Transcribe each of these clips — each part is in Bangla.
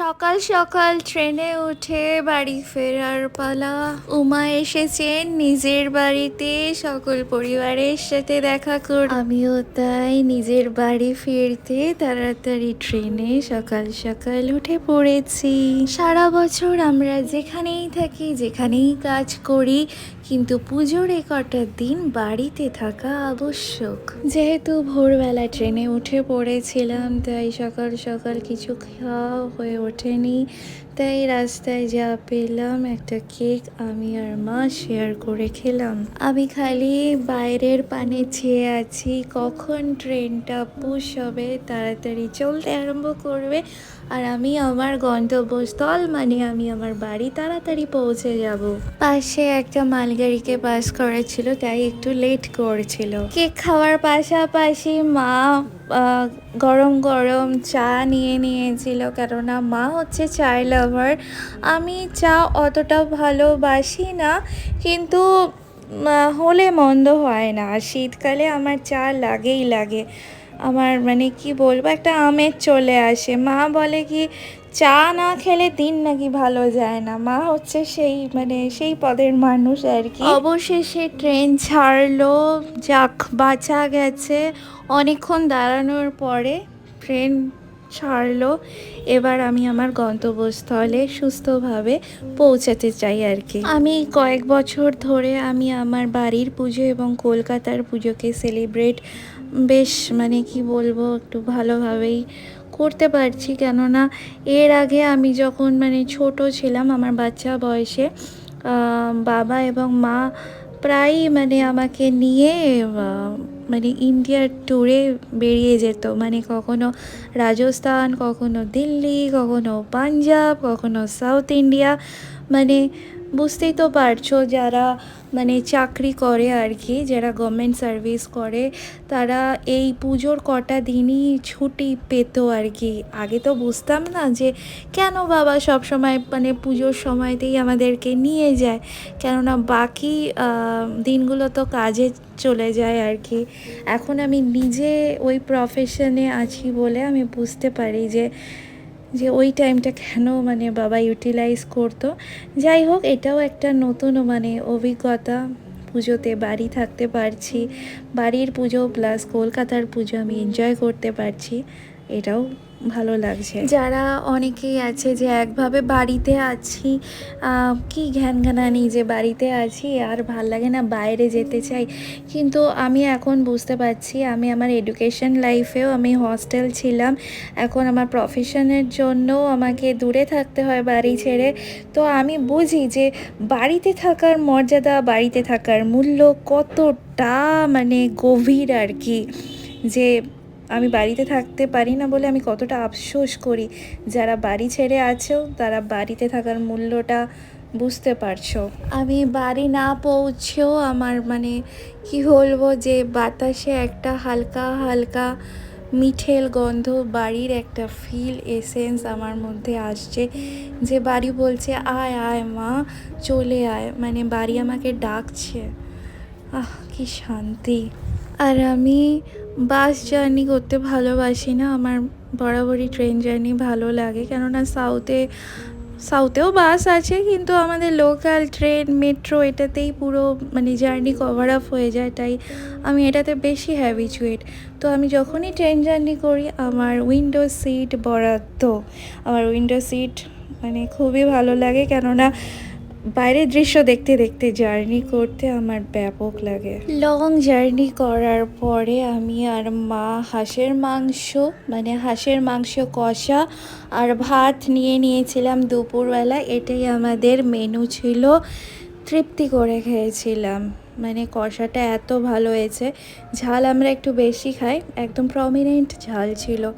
সকাল সকাল ট্রেনে উঠে বাড়ি ফেরার পালা। উমা এসেছেন নিজের বাড়িতে, সকল পরিবারের সাথে দেখা কর আমিও তাই নিজের বাড়ি ফিরতে তাড়াতাড়ি ট্রেনে সকাল সকাল উঠে পড়েছি। সারা বছর আমরা যেখানেই থাকি, যেখানেই কাজ করি কিন্তু পুজোর এ কটার দিন বাড়িতে থাকা আবশ্যক। যেহেতু ভোরবেলা ট্রেনে উঠে পড়েছিলাম, তাই সকাল সকাল কিছু খাওয়া হয়ে ওঠেনি। তাই রাস্তায় যা পেলাম, একটা কেক আমি আর মা শেয়ার করে খেলাম। আমি খালি বাইরের পানে চেয়ে আছি, কখন ট্রেনটা পুশ হবে, তাড়াতাড়ি চলতে আরম্ভ করবে, আর আমি আমার গন্তব্যস্থল মানে আমি আমার বাড়ি তাড়াতাড়ি পৌঁছে যাব। পাশে একটা মালগাড়িকে পাস করেছিল, তাই একটু লেট করছিল। কেক খাওয়ার পাশাপাশি মা গরম গরম চা নিয়ে নিয়েছিল কেননা মা হচ্ছে চায় লাভার। আমি চা অতটা ভালোবাসি না, কিন্তু হলে মন্দ হয় না। শীতকালে আমার চা লাগেই লাগে। আমার মানে কি বলব, একটা আমেজ চলে আসে। মা বলে কি, চা না খেলে দিন নাকি ভালো যায় না? মা হচ্ছে সেই মানে সেই পদের মানুষ আর কি। অবশেষে ট্রেন ছাড়লো, যাক, বাঁচা গেছে। অনেকক্ষণ দাঁড়ানোর পরে ট্রেন ছাড়লো। এবার আমি আমার গন্তব্যস্থলে সুস্থভাবে পৌঁছাতে চাই আর কি। আমি কয়েক বছর ধরে আমি আমার বাড়ির পুজো এবং কলকাতার পুজোকে সেলিব্রেট বেশ মানে কি বলব, একটু ভালোভাবেই করতে পারছি। কেননা এর আগে আমি যখন মানে ছোট ছিলাম আমার বাচ্চা বয়সে বাবা এবং মা প্রায়ই মানে আমাকে নিয়ে মানে ইন্ডিয়ার ট্যুরে বেরিয়ে যেত। মানে কখনো রাজস্থান, কখনো দিল্লি, কখনো পাঞ্জাব, কখনো সাউথ ইন্ডিয়া মানে বুঝতেই তো পারছ যারা মানে চাকরি করে আর কি, যারা গভর্নমেন্ট সার্ভিস করে, তারা এই পুজোর কটা দিনই ছুটি পেতো আর কি। আগে তো বুঝতাম না যে কেন বাবা সব সময় মানে পুজোর সময়তেই আমাদেরকে নিয়ে যায়, কেননা বাকি দিনগুলো তো কাজে চলে যায় আর কি। এখন আমি নিজে ওই প্রফেশনে আছি বলে আমি বুঝতে পারি যে যে ওই টাইমটা কেন মানে বাবা ইউটিলাইজ করতো। যাই হোক, এটাও একটা নতুন মানে অভিজ্ঞতা। পুজোতে বাড়ি থাকতে পারছি, বাড়ির পুজো প্লাস কলকাতার পুজো আমি এনজয় করতে পারছি। এটাও ভালো লাগছে। যারা অনেকেই আছে যে একভাবে বাড়িতে আছি কি ঘ্যান ঘ্যানানি যে বাড়িতে আছি, আর ভালো লাগে না বাইরে যেতে চাই। কিন্তু আমি এখন বুঝতে পারছি, আমি আমার এডুকেশন লাইফেও আমি হস্টেল ছিলাম। এখন আমার প্রফেশনের জন্য আমাকে দূরে থাকতে হয় বাড়ি ছেড়ে। তো আমি বুঝি যে বাড়িতে থাকার মর্যাদা, বাড়িতে থাকার মূল্য কতটা মানে গভীর আর কি। যে আমি বাড়িতে থাকতে পারি না বলে আমি কতটা আফসোস করি। যারা বাড়ি ছেড়ে আছো, তারা বাড়িতে থাকার মূল্যটা বুঝতে পারছ। আমি বাড়ি না পৌঁছেও আমার মানে কি বলব যে বাতাসে একটা হালকা হালকা মিঠেল গন্ধ বাড়ির একটা ফিল এসেন্স আমার মধ্যে আসছে। যে বাড়ি বলছে, আয় আয় মা, চলে আয়। মানে বাড়ি আমাকে ডাকছে। আহ, কি শান্তি। আর আমি বাস জার্নি করতে ভালোবাসি না, আমার বরাবরই ট্রেন জার্নি ভালো লাগে। কেননা সাউথে, সাউথেও বাস আছে, কিন্তু আমাদের লোকাল ট্রেন, মেট্রো এটাতেই পুরো মানে জার্নি কভার আপ হয়ে যায়, তাই আমি এটাতে বেশি হ্যাবিচুয়েট তো আমি যখনই ট্রেন জার্নি করি, আমার উইন্ডো সিট বরাদ্দ। আমার উইন্ডো সিট মানে খুবই ভালো লাগে, কেননা বাইরের দৃশ্য দেখতে দেখতে জার্নি করতে আমার ব্যাপক লাগে। লং জার্নি করার পরে আমি আর মা হাঁসের মাংস মানে হাঁসের মাংস, কষা আর ভাত নিয়ে নিয়েছিলাম দুপুরবেলা এটাই আমাদের মেনু ছিল। তৃপ্তি করে খেয়েছিলাম। মানে কষাটা এত ভালো হয়েছে। ঝাল আমরা একটু বেশি খাই, একদম প্রমিনেন্ট ঝাল ছিল।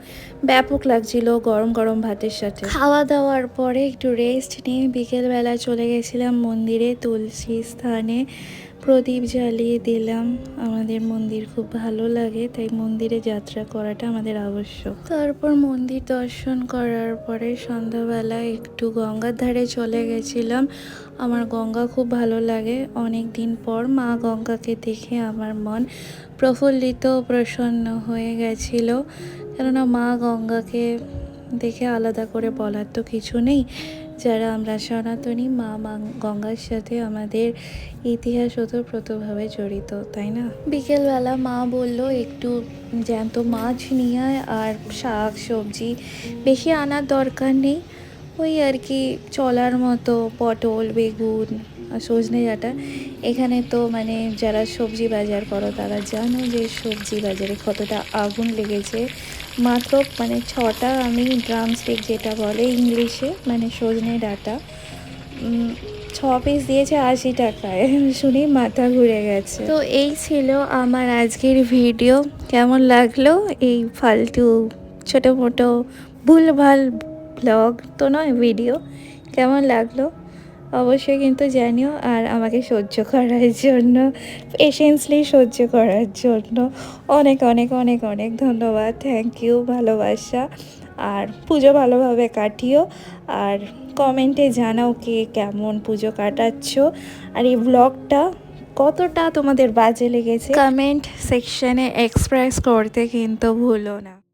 ব্যাপক লাগছিল গরম গরম ভাতের সাথে। খাওয়া দাওয়ার পরে একটু রেস্ট নিয়ে বিকেলবেলা চলে গেছিলাম মন্দিরে, তুলসী স্থানে। প্রদীপ জ্বালিয়ে দিলাম। আমাদের মন্দির খুব ভালো লাগে, তাই মন্দিরে যাত্রা করাটা আমাদের আবশ্যক। তারপর মন্দির দর্শন করার পরে সন্ধ্যাবেলা একটু গঙ্গার ধারে চলে গেছিলাম। আমার গঙ্গা খুব ভালো লাগে। অনেক দিন পর মা গঙ্গাকে দেখে আমার মন প্রফুল্লিত প্রসন্ন হয়ে গেছিল। কেননা মা গঙ্গাকে দেখে আলাদা করে বলার তো কিছু নেই। যারা আমরা সনাতনী মা গঙ্গার সাথে আমাদের ইতিহাস ওতপ্রোতভাবে জড়িত, তাই না? বিকেলবেলা মা বলল, একটু জ্যান্ত মাছ নিয়ে আর শাক, সবজি। বেশি আনার দরকার নেই। ওই আর কি, চলার মতো পটল, বেগুন সজনে ডাঁটা। এখানে তো মানে যারা সবজি বাজার করো, তারা জানো যে সবজি বাজারে কতটা আগুন লেগেছে। মাত্র মানে ছটা আমি ড্রামস্টিক যেটা বলে ইংলিশে মানে সজনে ডাটা। ছ পিস দিয়েছে আশি টাকায়। শুনেই মাথা ঘুরে গেছে। তো এই ছিল আমার আজকের ভিডিও কেমন লাগল এই ফালতু ছোটো মোটো ভুলভাল ব্লগ তো নয় ভিডিও কেমন লাগল? অবশ্যই কিন্তু জানিও আর আমাকে সহ্য করার জন্য পেশেন্সলি সহ্য করার জন্য অনেক অনেক অনেক অনেক ধন্যবাদ। থ্যাংক ইউ ভালোবাসা। আর পুজো ভালোভাবে কাটিও আর কমেন্টে জানাও কে কেমন পুজো কাটাচ্ছ। আর এই ব্লগটা কতটা তোমাদের বাজে লেগেছে? কমেন্ট সেকশনে এক্সপ্রেস করতে কিন্তু ভুলো না।